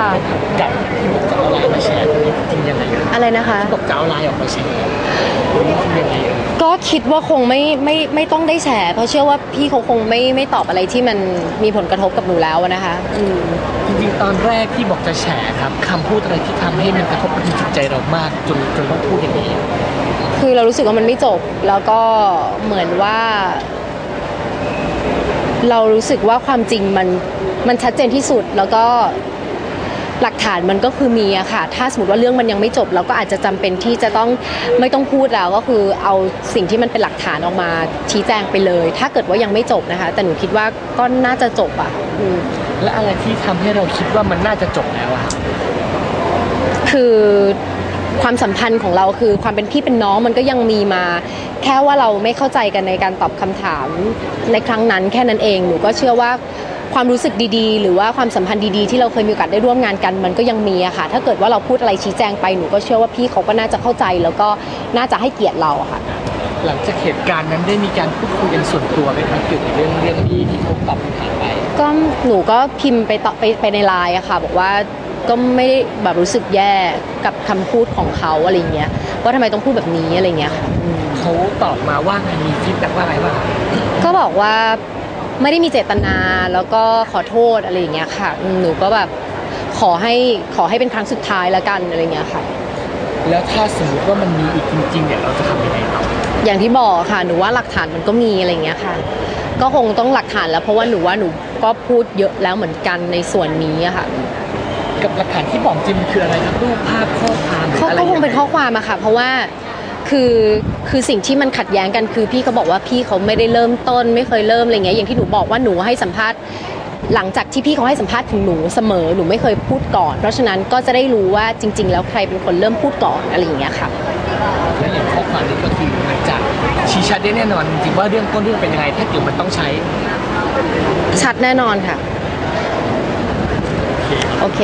ค่ะกับที่บอกจะเอาไลน์มาแชร์ตรงนี้จริงยังไงอะอะไรนะคะ บอกจะเอาไลน์ออกมาแชร์ตรงนี้จริงยังไงอะก็คิดว่าคงไม่ไม่ไม่ต้องได้แฉเพราะเชื่อว่าพี่เขาคงไม่ไม่ตอบอะไรที่มันมีผลกระทบกับหนูแล้วอะนะคะอืมจริงๆตอนแรกที่บอกจะแชร์ครับคำพูดอะไรที่ทำให้มันกระทบกระเทือนจิตใจเรามากจนจนต้องพูดอย่างนี้คือเรารู้สึกว่ามันไม่จบ แล้วก็เหมือนว่า เรารู้สึกว่าความจริงมันมันชัดเจนที่สุดแล้วก็ หลักฐานมันก็คือมีอะค่ะ ถ้าสมมติว่าเรื่องมันยังไม่จบ เราก็อาจจะจำเป็นที่จะต้องไม่ต้องพูดแล้วก็คือเอาสิ่งที่มันเป็นหลักฐานออกมาชี้แจงไปเลย ถ้าเกิดว่ายังไม่จบนะคะ แต่หนูคิดว่าก็น่าจะจบอะอืมและอะไรที่ทำให้เราคิดว่ามันน่าจะจบแล้วอะคือความสัมพันธ์ของเราคือความเป็นพี่เป็นน้องมันก็ยังมีมา แค่ว่าเราไม่เข้าใจกันในการตอบคำถามในครั้งนั้นแค่นั้นเองหนูก็เชื่อว่า ความรู้สึกดีๆ หรือว่าความสัมพันธ์ดีๆ ที่เราเคยมีโอกาสได้ร่วมงานกันมันก็ยังมีอะค่ะ ถ้าเกิดว่าเราพูดอะไรชี้แจงไปหนูก็เชื่อว่าพี่เขาก็น่าจะเข้าใจแล้วก็น่าจะให้เกียรติเราอะค่ะ หลังจากเหตุการณ์นั้นได้มีการพูดคุยกันส่วนตัวไหมครับเกี่ยวกับเรื่องเรื่องที่ที่เขาตอบคำถามไป ก็หนูก็พิมพ์ไปต่อไปไปในไลน์อะค่ะ บอกว่าก็ไม่ได้แบบรู้สึกแย่กับคำพูดของเขาอะไรอย่างเงี้ยว่าทำไมต้องพูดแบบนี้อะไรอย่างเงี้ยค่ะอืม เขาตอบมาว่าไงมีฟีดแบ็กว่าอะไรบ้าง ก็บอกว่า ไม่ได้มีเจตนาแล้วก็ขอโทษอะไรอย่างเงี้ยค่ะอืมหนูก็แบบขอให้ขอให้เป็นครั้งสุดท้ายแล้วกันอะไรอย่างเงี้ยค่ะ แล้วถ้าสมมติว่ามันมีอีกจริงๆเนี่ยเราจะทำยังไงต่ออย่างที่บอกค่ะหนูว่าหลักฐานมันก็มีอะไรอย่างเงี้ยค่ะ ก็คงต้องหลักฐานแล้วเพราะว่าหนูว่าหนูก็พูดเยอะแล้วเหมือนกันในส่วนนี้อะค่ะกับหลักฐานที่บอกจริงมันคืออะไรครับรูปภาพข้อความหรือเขาอะไรก็คงเป็นยัไข้อความอะค่ะ เพราะว่า คือคือสิ่งที่มันขัดแย้งกันคือพี่เขาบอกว่าพี่เขาไม่ได้เริ่มต้น ไม่เคยเริ่มอะไรเงี้ยอย่างที่หนูบอกว่าหนูให้สัมภาษณ์หลังจากที่พี่เขาให้สัมภาษณ์ถึงหนูเสมอหนูไม่เคยพูดก่อน เพราะฉะนั้นก็จะได้รู้ว่าจริง ๆ แล้วใครเป็นคนเริ่มพูดก่อนอะไรอย่างเงี้ยค่ะและอย่างข้อความนี้ก็คือมันจะชี้ชัดได้แน่นอนจริงๆว่าเรื่องต้นเรื่องเป็นยังไงถ้าเกิดมันต้องใช้ ชัดแน่นอนค่ะ โอเค